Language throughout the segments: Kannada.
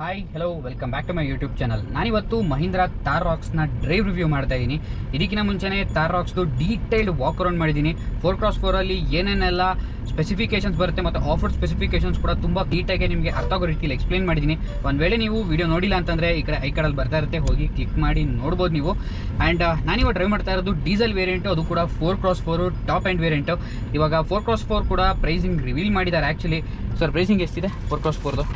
Hi hello welcome back to my YouTube channel ನಾನಿವತ್ತು ಮಹೀಂದ್ರ ತಾರ್ ರಾಕ್ಸ್ನ ಡ್ರೈವ್ ರಿವ್ಯೂ ಮಾಡ್ತಾ ಇದ್ದೀನಿ ಇದಕ್ಕಿಂತ ಮುಂಚೆನೇ ತಾರ್ ರಾಕ್ಸ್ದು ಡೀಟೈಲ್ಡ್ ವಾಕ್ ಅರೌಂಡ್ ಮಾಡಿದ್ದೀನಿ ಫೋರ್ ಕ್ರಾಸ್ ಫೋರಲ್ಲಿ ಏನೇನೆಲ್ಲ ಸ್ಪೆಸಿಫಿಕೇಶನ್ಸ್ ಬರುತ್ತೆ ಮತ್ತು ಆಫರ್ ಸ್ಪೆಸಿಫಿಕೇಶನ್ಸ್ ಕೂಡ ತುಂಬ ನೀಟಾಗಿ ನಿಮಗೆ ಅರ್ಥ ಆಗೋ ರೀತಿಯಲ್ಲಿ ಎಕ್ಸ್ಪ್ಲೇನ್ ಮಾಡಿದ್ದೀನಿ ಒಂದು ವೇಳೆ ನೀವು ವಿಡಿಯೋ ನೋಡಿಲ್ಲ ಅಂತಂದರೆ ಈ ಕಡೆ ಐ ಕಡಲ್ಲಿ ಬರ್ತಾ ಇರುತ್ತೆ, ಹೋಗಿ ಕ್ಲಿಕ್ ಮಾಡಿ ನೋಡ್ಬೋದು ನೀವು. ಆ್ಯಂಡ್ ನಾನಿವಾಗ ಡ್ರೈವ್ ಮಾಡ್ತಾ ಇರೋದು ಡೀಸೆಲ್ ವೇರಿಯಂಟು ಅದು ಕೂಡ four cross four top end variant ಇವಾಗ ಫೋರ್ ಕ್ರಾಸ್ ಫೋರ್ ಕೂಡ ಪ್ರೈಸಿಂಗ್ ರಿವೀಲ್ ಮಾಡಿದ್ದಾರೆ ಆ್ಯಕ್ಚುಲಿ ಸರ್ ಪ್ರೈಸಿಂಗ್ ಎಷ್ಟಿದೆ? ಫೋರ್ ಕ್ರಾಸ್ ಫೋರ್ದು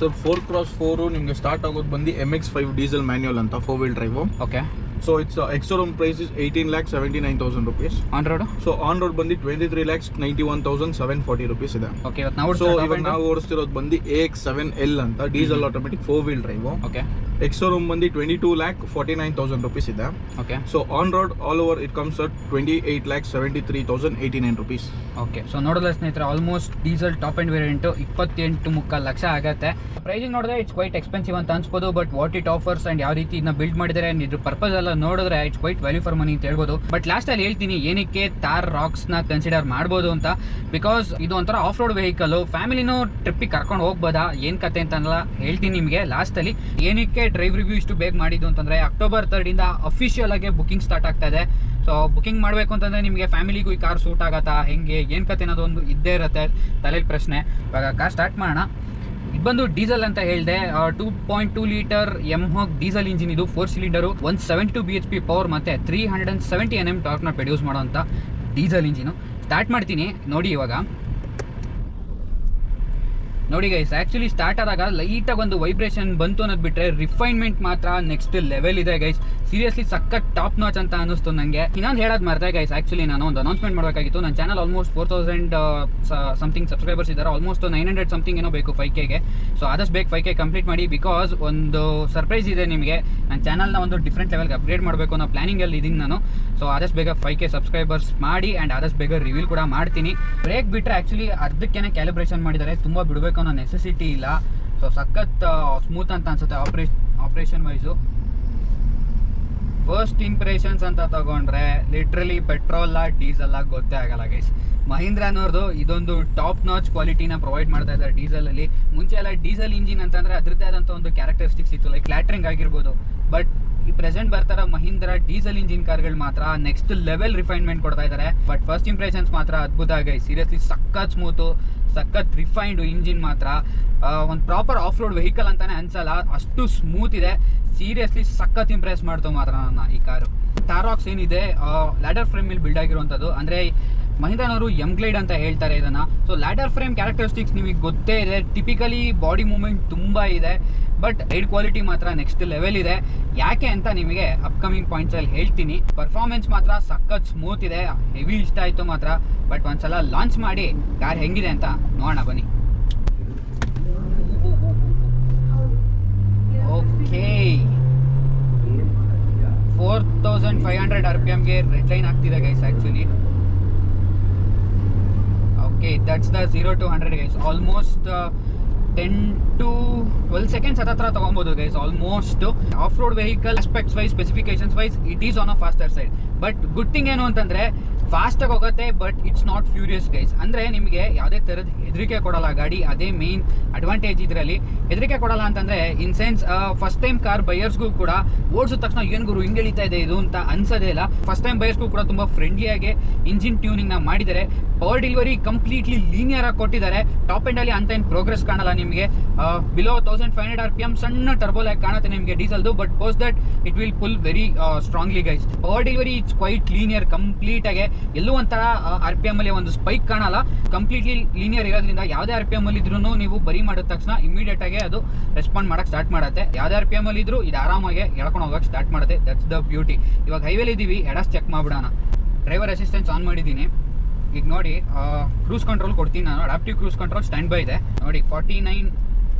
ಸರ್ ಫೋರ್ ಕ್ರಾಸ್ ಫೋರು ನಿಮಗೆ ಸ್ಟಾರ್ಟ್ ಆಗೋದು ಬಂದು M X five diesel manual ಅಂತ four wheel drive okay so it's ex showroom price is eighteen lakh seventy nine thousand rupees on road so on road ಬಂದು twenty three lakhs ninety one thousand seven forty rupees ಇದೆ ಓಕೆ ನಾವು ಸೊ ಇವಾಗ ನಾವು ಓಡಿಸ್ತಿರೋದು ಬಂದು ಎ ಎಕ್ಸ್ ಸೆವೆನ್ ಎಲ್ ಅಂತ diesel automatic four wheel drive okay ex showroom ಬಂದು twenty two lakh forty nine thousand rupees ಇದೆ. Okay so on road all over it comes at twenty eight lakh seventy three thousand eighty nine rupees okay so ನೋಡೋಲ್ಲ ಸ್ನೇಹಿತರೆ almost diesel top end variant ಇಪ್ಪತ್ತೆಂಟು ಮುಕ್ಕಾಲು ಲಕ್ಷ ಆಗುತ್ತೆ. ಪ್ರೈಸಿಂಗ್ ನೋಡಿದ್ರೆ ಇಟ್ಸ್ ಕ್ವೈಟ್ ಎಕ್ಸ್ಪೆನ್ಸಿವ್ ಅಂತ ಅನ್ಸ್ಬೋದು but what it offers and ಯಾವ ರೀತಿ ಇದನ್ನ ಬಿಲ್ಡ್ ಮಾಡಿದ್ದಾರೆ ಇದ್ರ ಪರ್ಪಸ್ ಎಲ್ಲ ನೋಡಿದ್ರೆ it's quite value for money ಅಂತ ಹೇಳ್ಬೋದು. ಬಟ್ ಲಾಸ್ಟಲ್ಲಿ ಹೇಳ್ತೀನಿ, ಏನಕ್ಕೆ ತಾರ್ ರಾಕ್ಸ್ನ ಕನ್ಸಿಡರ್ ಮಾಡ್ಬೋದು ಅಂತ? ಬಿಕಾಸ್ ಇದು ಒಂಥರ ಆಫ್ ರೋಡ್ ವೆಹಿಕಲ್ ಫ್ಯಾಮಿಲಿನೂ ಟ್ರಿಪ್ಪಿಗೆ ಕರ್ಕೊಂಡು ಹೋಗ್ಬೋದಾ? ಏನು ಕತೆ ಅಂತೆಲ್ಲ ಹೇಳ್ತೀನಿ ನಿಮಗೆ ಲಾಸ್ಟಲ್ಲಿ ಏನಕ್ಕೆ ಡ್ರೈವ್ ರಿವ್ಯೂ ಇಷ್ಟು ಬೇಗ ಮಾಡಿದ್ದು ಅಂತಂದರೆ ಅಕ್ಟೋಬರ್ ತರ್ಡಿಂದ ಅಫಿಷಿಯಲ್ ಆಗಿ ಬುಕಿಂಗ್ ಸ್ಟಾರ್ಟ್ ಆಗ್ತಾ ಇದೆ. ಸೊ ಬುಕಿಂಗ್ ಮಾಡಬೇಕು ಅಂತಂದರೆ ನಿಮಗೆ ಫ್ಯಾಮಿಲಿಗೂ ಈ ಕಾರ್ ಸೂಟ್ ಆಗತ್ತಾ? ಹೆಂಗೆ? ಏನು ಕತೆ ಅನ್ನೋದು ಒಂದು ಇದ್ದೇ ಇರುತ್ತೆ ತಲೆಯಲ್ಲಿ ಪ್ರಶ್ನೆ. ಇವಾಗ ಕಾರ್ ಸ್ಟಾರ್ಟ್ ಮಾಡೋಣ. ಇದು ಬಂದು ಡೀಸೆಲ್ ಅಂತ ಹೇಳಿದೆ two point two litre M Hawk diesel engine ಇದು four cylinder one seventy two B H P power ಮತ್ತೆ three hundred and seventy N M ಟಾರ್ಕ್ನ produce ಅಂತ ಡೀಸೆಲ್ ಇಂಜಿನು. ಸ್ಟಾರ್ಟ್ ಮಾಡ್ತೀನಿ, ನೋಡಿ ಇವಾಗ. ನೋಡಿ ಗೈಸ್ ಆ್ಯಕ್ಚುಲಿ ಸ್ಟಾರ್ಟ್ ಆದಾಗ ಲೈಟಾಗಿ ಒಂದು ವೈಬ್ರೇಷನ್ ಬಂತು ಅನ್ನೋದು ಬಿಟ್ಟರೆ ರಿಫೈನ್ಮೆಂಟ್ ಮಾತ್ರ ನೆಕ್ಸ್ಟ್ ಲೆವೆಲ್ ಇದೆ ಗೈಸ್ ಸೀರಿಯಸ್ಲಿ ಸಖತ್ ಟಾಪ್ ನಾಚ್ ಅಂತ ಅನಿಸ್ತು ನನಗೆ ಇನ್ನೊಂದು ಹೇಳೋದು ಮರ್ತೆ ಗೈಸ್ ಆ್ಯಕ್ಚುಲಿ ನಾನು ಒಂದು ಅನೌನ್ಸ್ಮೆಂಟ್ ಮಾಡಬೇಕಾಗಿತ್ತು. ನನ್ನ channel almost four thousand something subscribers ಇದ್ದಾರೆ. ಆಲ್ಮೋಸ್ಟ್ ನೈನ್ ಹಂಡ್ರೆಡ್ ಸಮಥಿಂಗ್ ಏನೋ ಬೇಕು ಫೈವ್ ಕೆಗೆ ಸೊ ಆದಷ್ಟು ಬೇಗ ಫೈವ್ ಕೆ ಕಂಪ್ಲೀಟ್ ಮಾಡಿ ಬಿಕಾಸ್ ಒಂದು ಸರ್ಪ್ರೈಸ್ ಇದೆ ನಿಮಗೆ. ನನ್ನ ಚಾನಲ್ನ ಒಂದು ಡಿಫ್ರೆಂಟ್ ಲೆವೆಲ್ಗೆ ಅಪ್ಗ್ರೇಡ್ ಮಾಡಬೇಕು ಅನ್ನೋ ಪ್ಲಾನಿಂಗಲ್ಲಿ ಇದ್ದೀನಿ ನಾನು. ಸೊ ಆದಷ್ಟು ಬೇಗ ಫೈವ್ ಕೆ ಸಬ್ಸ್ಕ್ರೈಬರ್ಸ್ ಮಾಡಿ ಆ್ಯಂಡ್ ಆದಷ್ಟು ಬೇಗ ರಿವೀಲ್ ಕೂಡ ಮಾಡ್ತೀನಿ. ಬ್ರೇಕ್ ಬಿಟ್ಟರೆ ಆ್ಯಕ್ಚುಲಿ ಅರ್ಧಕ್ಕೇನೆ ಕ್ಯಾಲಿಬ್ರೇಷನ್ ಮಾಡಿದ್ದಾರೆ ತುಂಬ ಬಿಡಬೇಕು ಅನ್ನೋ ನೆಸೆಸಿಟಿ ಇಲ್ಲ. ಸೊ ಸಖತ್ ಸ್ಮೂತ್ ಅಂತ ಅನ್ಸುತ್ತೆ operation operation wise first impressions ಅಂತ ತಗೊಂಡ್ರೆ ಲಿಟ್ರಲಿ ಡೀಸೆಲ್ ಡೀಸೆಲ್ಲ ಗೊತ್ತೇ ಆಗಲ್ಲ ಗೈಸ್ ಮಹೀಂದ್ರ ಅನ್ನೋರ್ದು ಇದೊಂದು ಟಾಪ್ ನಾಚ್ ಕ್ವಾಲಿಟಿನ ಪ್ರೊವೈಡ್ ಮಾಡ್ತಾ ಇದ್ದಾರೆ ಡೀಸೆಲಲ್ಲಿ ಮುಂಚೆ ಎಲ್ಲ ಡೀಸೆಲ್ ಇಂಜಿನ್ ಅಂತಂದ್ರೆ ಅದರದ್ದೇ ಆದಂಥ ಒಂದು ಕ್ಯಾರೆಕ್ಟರಿಸ್ಟಿಕ್ಸ್ ಇತ್ತು ಲೈಕ್ ಕ್ಲಾಟ್ರಿಂಗ್ ಆಗಿರ್ಬೋದು. ಬಟ್ ಈ ಪ್ರೆಸೆಂಟ್ ಬರ್ತಾರ ಮಹೀಂದ್ರ ಡೀಸೆಲ್ ಇಂಜಿನ್ ಕಾರ್ಗಳು ಮಾತ್ರ ನೆಕ್ಸ್ಟ್ ಲೆವೆಲ್ ರಿಫೈನ್ಮೆಂಟ್ ಕೊಡ್ತಾ ಇದ್ದಾರೆ. ಬಟ್ ಫಸ್ಟ್ ಇಂಪ್ರೆಷನ್ಸ್ ಮಾತ್ರ ಅದ್ಭುತ ಗೈಸ್ ಸೀರಿಯಸ್ಲಿ ಸಖತ್ ಸ್ಮೂತು ಸಖತ್ ರಿಫೈನ್ಡ್ ಇಂಜಿನ್ ಮಾತ್ರ. ಒಂದು ಪ್ರಾಪರ್ ಆಫ್ ರೋಡ್ ವೆಹಿಕಲ್ ಅಂತಾನೆ ಅನ್ಸಲ್ಲ. ಅಷ್ಟು ಸ್ಮೂತ್ ಇದೆ. ಸೀರಿಯಸ್ಲಿ ಸಖತ್ ಇಂಪ್ರೆಸ್ ಮಾಡ್ತು ಮಾತ್ರ ನನ್ನ ಈ ಕಾರು. ಟ್ಯಾರಾಕ್ಸ್ ಏನಿದೆ? ಲ್ಯಾಡರ್ ಫ್ರೇಮ್ ಮೇಲೆ ಬಿಲ್ಡ್ ಆಗಿರುವಂಥದ್ದು ಅಂದರೆ ಮಹಿಂದ್ರನವರು ಎಂ ಗ್ಲೈಡ್ ಅಂತ ಹೇಳ್ತಾರೆ ಇದನ್ನು. ಸೊ ಲ್ಯಾಡರ್ ಫ್ರೇಮ್ ಕ್ಯಾರೆಕ್ಟರಿಸ್ಟಿಕ್ಸ್ ನಿಮಗೆ ಗೊತ್ತೇ ಇದೆ. ಟಿಪಿಕಲಿ ಬಾಡಿ ಮೂಮೆಂಟ್ ತುಂಬ ಇದೆ. ಬಟ್ ರೈಡ್ ಕ್ವಾಲಿಟಿ ಮಾತ್ರ ನೆಕ್ಸ್ಟ್ ಲೆವೆಲ್ ಇದೆ. ಯಾಕೆ ಅಂತ ನಿಮಗೆ ಅಪ್ಕಮಿಂಗ್ ಪಾಯಿಂಟ್ಸಲ್ಲಿ ಹೇಳ್ತೀನಿ. ಪರ್ಫಾರ್ಮೆನ್ಸ್ ಮಾತ್ರ ಸಖತ್ ಸ್ಮೂತ್ ಇದೆ. ಹೆವಿ ಇಷ್ಟ ಆಯಿತು ಮಾತ್ರ. ಬಟ್ ಒಂದ್ಸಲ ಲಾಂಚ್ ಮಾಡಿ ಕಾರ್ ಹೆಂಗಿದೆ ಅಂತ ನೋಡೋಣ, ಬನ್ನಿ. Okay four thousand five hundred R P ಎಮ್ಗೆ red line ಆಗ್ತಿದೆ guys actually okay that's the zero to hundred guys almost ten to twelve seconds ಹತ್ರ ತೊಗೊಬೋದು guys almost off road vehicle aspects wise specifications wise it is on a faster side but good thing ಏನು ಅಂತಂದರೆ ಫಾಸ್ಟಾಗಿ ಹೋಗುತ್ತೆ but it's not furious guys ಅಂದರೆ ನಿಮಗೆ ಯಾವುದೇ ಥರದ ಹೆದರಿಕೆ ಕೊಡಲ್ಲ, ಗಾಡಿ ಅದೇ ಮೇನ್ ಅಡ್ವಾಂಟೇಜ್ ಇದರಲ್ಲಿ. ಹೆದರಿಕೆ ಕೊಡಲ್ಲ ಅಂತಂದರೆ in sense first time car ಬೈಯರ್ಸ್ಗೂ ಕೂಡ ಓಡಿಸಿದ ತಕ್ಷಣ, ಏನು ಗುರು, ಹಿಂಗೆ ಇದೆ ಇದು? ಅಂತ ಅನ್ಸೋದೇ ಇಲ್ಲ. ಫಸ್ಟ್ ಟೈಮ್ ಬೈಯರ್ಸ್ಗೂ ಕೂಡ ತುಂಬ ಫ್ರೆಂಡ್ಲಿಯಾಗಿ ಇಂಜಿನ್ ಟ್ಯೂನಿಂಗ್ನ ಮಾಡಿದ್ದಾರೆ. ಪವರ್ ಡೆಲಿವರಿ ಕಂಪ್ಲೀಟ್ಲಿ ಲೀನಿಯರ್ ಆಗಿ ಕೊಟ್ಟಿದ್ದಾರೆ. ಟಾಪ್ ಎಂಡ್ ಅಲ್ಲಿ ಅಂತ ಏನು ಪ್ರೋಗ್ರೆಸ್ ಕಾಣಲ್ಲ ನಿಮಗೆ. Below thousand five hundred R P M ಸಣ್ಣ ಟರ್ಬೋ ಲ್ಯಾಕ್ ಕಾಣುತ್ತೆ ನಿಮಗೆ ಡೀಸೆಲ್ದು but post that it will pull very strongly guys power delivery it's quite linear complete ಆಗಿ. ಎಲ್ಲೂ ಒಂಥರ ಆರ್ ಪಿ ಎಂ ಅಲ್ಲಿ ಒಂದು ಸ್ಪೈಕ್ ಕಾಣಲ್ಲ. ಕಂಪ್ಲೀಟ್ಲಿ ಲೀನಿಯರ್ ಇರೋದ್ರಿಂದ ಯಾವುದೇ ಆರ್ ಪಿ ಎಂ ಅಲ್ಲಿ ಇದ್ರೂ ನೀವು ಬರಿ ಮಾಡಿದ ತಕ್ಷಣ ಇಮಿಡಿಯೇಟ್ ಆಗಿ ಅದು ರೆಸ್ಪಾಂಡ್ ಮಾಡಕ್ಕೆ ಸ್ಟಾರ್ಟ್ ಮಾಡುತ್ತೆ. ಯಾವುದೇ ಆರ್ ಪಿ ಎಂ ಅಲ್ಲಿ ಇದ್ರೂ ಇದು ಆರಾಮಾಗಿ ಎಳ್ಕೊಂಡು ಹೋಗಕ್ಕೆ ಸ್ಟಾರ್ಟ್ ಮಾಡುತ್ತೆ. ದಟ್ಸ್ ದ ಬ್ಯೂಟಿ ಇವಾಗ ಹೈವೇಲಿ ಇದ್ದೀವಿ ಎಡಸ್ ಚೆಕ್ ಮಾಡ್ಬಿಡೋಣ. ಡ್ರೈವರ್ ಅಸಿಸ್ಟೆನ್ಸ್ ಆನ್ ಮಾಡಿದ್ದೀನಿ. ಈಗ ನೋಡಿ ಕ್ರೂಸ್ ಕಂಟ್ರೋಲ್ ಕೊಡ್ತೀನಿ ನಾನು. Adaptive cruise control stand by ಇದೆ. ನೋಡಿ forty nine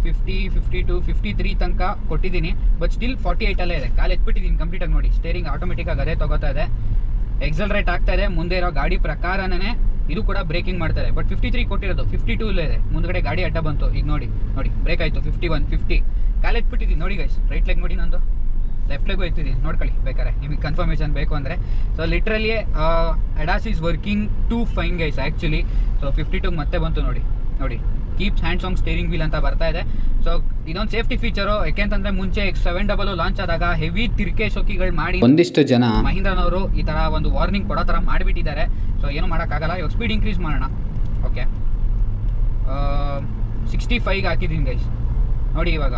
fifty fifty two fifty three ತನಕ ಕೊಟ್ಟಿದ್ದೀನಿ. ಬಟ್ ಸ್ಟಿಲ್ ಫಾರ್ಟಿ ಏಯ್ಟಲ್ಲೇ ಇದೆ. ಕಾಲು ಎತ್ಬಿಟ್ಟಿದ್ದೀನಿ ಕಂಪ್ಲೀಟಾಗಿ ನೋಡಿ. ಸ್ಟೇರಿಂಗ್ ಆಟೋಮೆಟಿಕ್ಕಾಗಿ ಅದೇ ತಗೋತಾ ಇದೆ. ಎಕ್ಸಲ್ರೇಟ್ ಆಗ್ತಾ ಇದೆ. ಮುಂದೆ ಇರೋ ಗಾಡಿ ಪ್ರಕಾರನೇ ಇದು ಕೂಡ ಬ್ರೇಕಿಂಗ್ ಮಾಡ್ತಾರೆ ಬಟ್ ಫಿಫ್ಟಿ ತ್ರೀ ಕೊಟ್ಟಿರೋದು. ಫಿಫ್ಟಿ ಟೂ ಇದೆ. ಮುಂದ್ಗಡೆ ಗಾಡಿ ಅಡ್ಡ ಬಂತು. ಈಗ ನೋಡಿ ನೋಡಿ ಬ್ರೇಕ್ ಆಯಿತು. ಫಿಫ್ಟಿ ಒನ್ ಫಿಫ್ಟಿ ಕಾಲು ಎತ್ಬಿಟ್ಟಿದ್ದೀನಿ ನೋಡಿ ಗೈಸ್ ರೈಟ್ ಲೆಗ್ ನೋಡಿ ನಂದು. ಲೆಫ್ಟ್ ಹೋಗ್ತಿದ್ದೀನಿ ನೋಡ್ಕೊಳ್ಳಿ ಬೇಕಾದ್ರೆ ನಿಮಗೆ ಕನ್ಫರ್ಮೇಷನ್ ಬೇಕು ಅಂದರೆ. So literally ADAS is working too fine guys actually so fifty two ಮತ್ತೆ ಬಂತು ನೋಡಿ ನೋಡಿ. ಕೀಪ್ಸ್ ಹ್ಯಾಂಡ್ ಸಾಂಗ್ ಸ್ಟೇರಿಂಗ್ ವೀಲ್ ಅಂತ ಬರ್ತಾ ಇದೆ. ಸೊ ಇದೊಂದು ಸೇಫ್ಟಿ ಫೀಚರು ಯಾಕೆಂತಂದ್ರೆ ಮುಂಚೆ ಸೆವೆನ್ ಡಬಲ್ ಲಾಂಚ್ ಆದಾಗ ಹೆವಿ ತಿರ್ಕೆ ಶೋಕಿಗಳು ಮಾಡಿ ಒಂದಿಷ್ಟು ಜನ ಮಹೀಂದ್ರನವರು ಈ ತರ ಒಂದು ವಾರ್ನಿಂಗ್ ಕೊಡೋ ತರ ಮಾಡಿಬಿಟ್ಟಿದ್ದಾರೆ. ಸೊ ಏನು ಮಾಡೋಕ್ಕಾಗಲ್ಲ ಇವಾಗ ಸ್ಪೀಡ್ ಇನ್ಕ್ರೀಸ್ ಮಾಡೋಣ. ಓಕೆ ಸಿಕ್ಸ್ಟಿ ಫೈವ್ಗೆ ಹಾಕಿದ್ದೀನಿ ಗೈಸ್ ನೋಡಿ ಇವಾಗ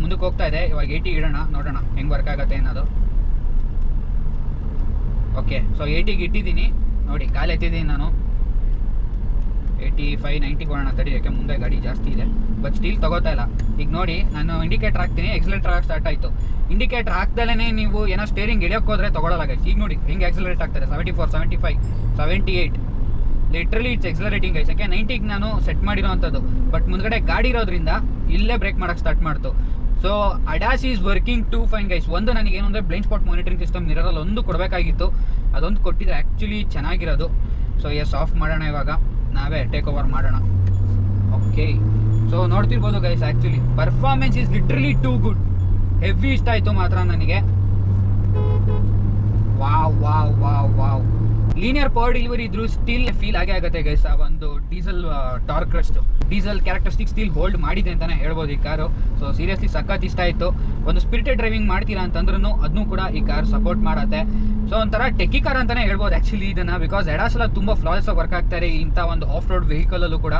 ಮುಂದಕ್ಕೆ ಹೋಗ್ತಾ ಇದೆ. ಇವಾಗ ಏಯ್ಟಿ ಇಡೋಣ, ನೋಡೋಣ ಹೆಂಗೆ ವರ್ಕ್ ಆಗುತ್ತೆ ಅನ್ನೋದು. ಓಕೆ ಸೊ ಏಯ್ಟಿಗೆ ಇಟ್ಟಿದ್ದೀನಿ. ನೋಡಿ, ಕಾಲು ಎತ್ತಿದ್ದೀನಿ ನಾನು. ಏಯ್ಟಿ ಫೈವ್ ನೈಂಟಿ ಕೊಡೋಣ ತಡಿ ಯಾಕೆ ಮುಂದೆ ಗಾಡಿ ಜಾಸ್ತಿ ಇದೆ. ಬಟ್ ಸ್ಟೀಲ್ ತಗೋತಾ ಇಲ್ಲ. ಈಗ ನೋಡಿ, ನಾನು ಇಂಡಿಕೇಟರ್ ಹಾಕ್ತೀನಿ ಎಕ್ಸಲೇಟರ್ ಆಗಿ ಸ್ಟಾರ್ಟ್ ಆಯಿತು. ಇಂಡಿಕೇಟರ್ ಹಾಕ್ದಲೇ ನೀವು ಏನೋ ಸ್ಟೇರಿಂಗ್ ಇಳಿಯೋಕೆ ಹೋದ್ರೆ ತಗೊಳ್ಳಲ್ಲ guys. ಈಗ ನೋಡಿ, ಹೆಂಗೆ ಎಕ್ಸಲೇಟ್ ಆಗ್ತಾರೆ? Seventy four seventy five seventy eight literally it's accelerating ice ಯಾಕೆ ನೈಂಟಿಗೆ ನಾನು ಸೆಟ್ ಮಾಡಿರೋವಂಥದ್ದು ಬಟ್ ಮುಂದ್ಗಡೆ ಗಾಡಿ ಇರೋದ್ರಿಂದ ಇಲ್ಲೇ ಬ್ರೇಕ್ ಮಾಡೋಕ್ಕೆ ಸ್ಟಾರ್ಟ್ ಮಾಡ್ತು. So ADAS is working to fine guys ಒಂದು ನನಗೆ ಏನು ಅಂದರೆ ಬ್ಲೈಂಡ್ ಸ್ಪಾಟ್ ಮಾನಿಟರಿಂಗ್ ಸಿಸ್ಟಮ್ ಮಿರರಲ್ಲಿ ಒಂದು ಕೊಡಬೇಕಾಗಿತ್ತು. ಅದೊಂದು ಕೊಟ್ಟಿದ್ರೆ ಆ್ಯಕ್ಚುಲಿ ಚೆನ್ನಾಗಿರೋದು. ಸೊ ಎಸ್ ಆಫ್ ಮಾಡೋಣ ಇವಾಗ. ನಾವೇ ಟೇಕ್ ಓವರ್ ಮಾಡೋಣ. ಓಕೆ ಸೊ ನೋಡ್ತಿರ್ಬೋದು guys actually performance is literally too good heavy ಇಷ್ಟ ಆಯಿತು ಮಾತ್ರ ನನಗೆ. Wow wow wow wow linear power delivery ಇದ್ರು ಸ್ಟಿಲ್ ಫೀಲ್ ಆಗೇ ಆಗುತ್ತೆ ಗೈಸ್ ಆ ಒಂದು diesel torque rush diesel characteristic still hold ಮಾಡಿದೆ ಅಂತಾನೆ ಹೇಳ್ಬೋದು ಈ ಕಾರು. ಸೊ ಸೀರಿಯಸ್ಲಿ ಸಖತ್ ಇಷ್ಟ ಆಯಿತು. ಒಂದು ಸ್ಪಿರಿಟೆಡ್ ಡ್ರೈವಿಂಗ್ ಮಾಡ್ತೀರಾ ಅಂತಂದ್ರೂ ಅದನ್ನು ಕೂಡ ಈ ಕಾರ್ ಸಪೋರ್ಟ್ ಮಾಡುತ್ತೆ. ಸೊ ಒಂಥರ ಟೆಕ್ಕಿ ಕಾರ್ ಅಂತಾನೆ ಹೇಳ್ಬೋದು ಆ್ಯಕ್ಚುಲಿ ಇದನ್ನು ಬಿಕಾಸ್ ಎಡಾಸ್ ಎಲ್ಲ ತುಂಬ ಫ್ಲಾಲೆಸ್ ಆಗಿ ವರ್ಕ್ ಆಗ್ತಾರೆ ಇಂಥ ಒಂದು ಆಫ್ ರೋಡ್ ವೆಹಿಕಲಲ್ಲೂ ಕೂಡ.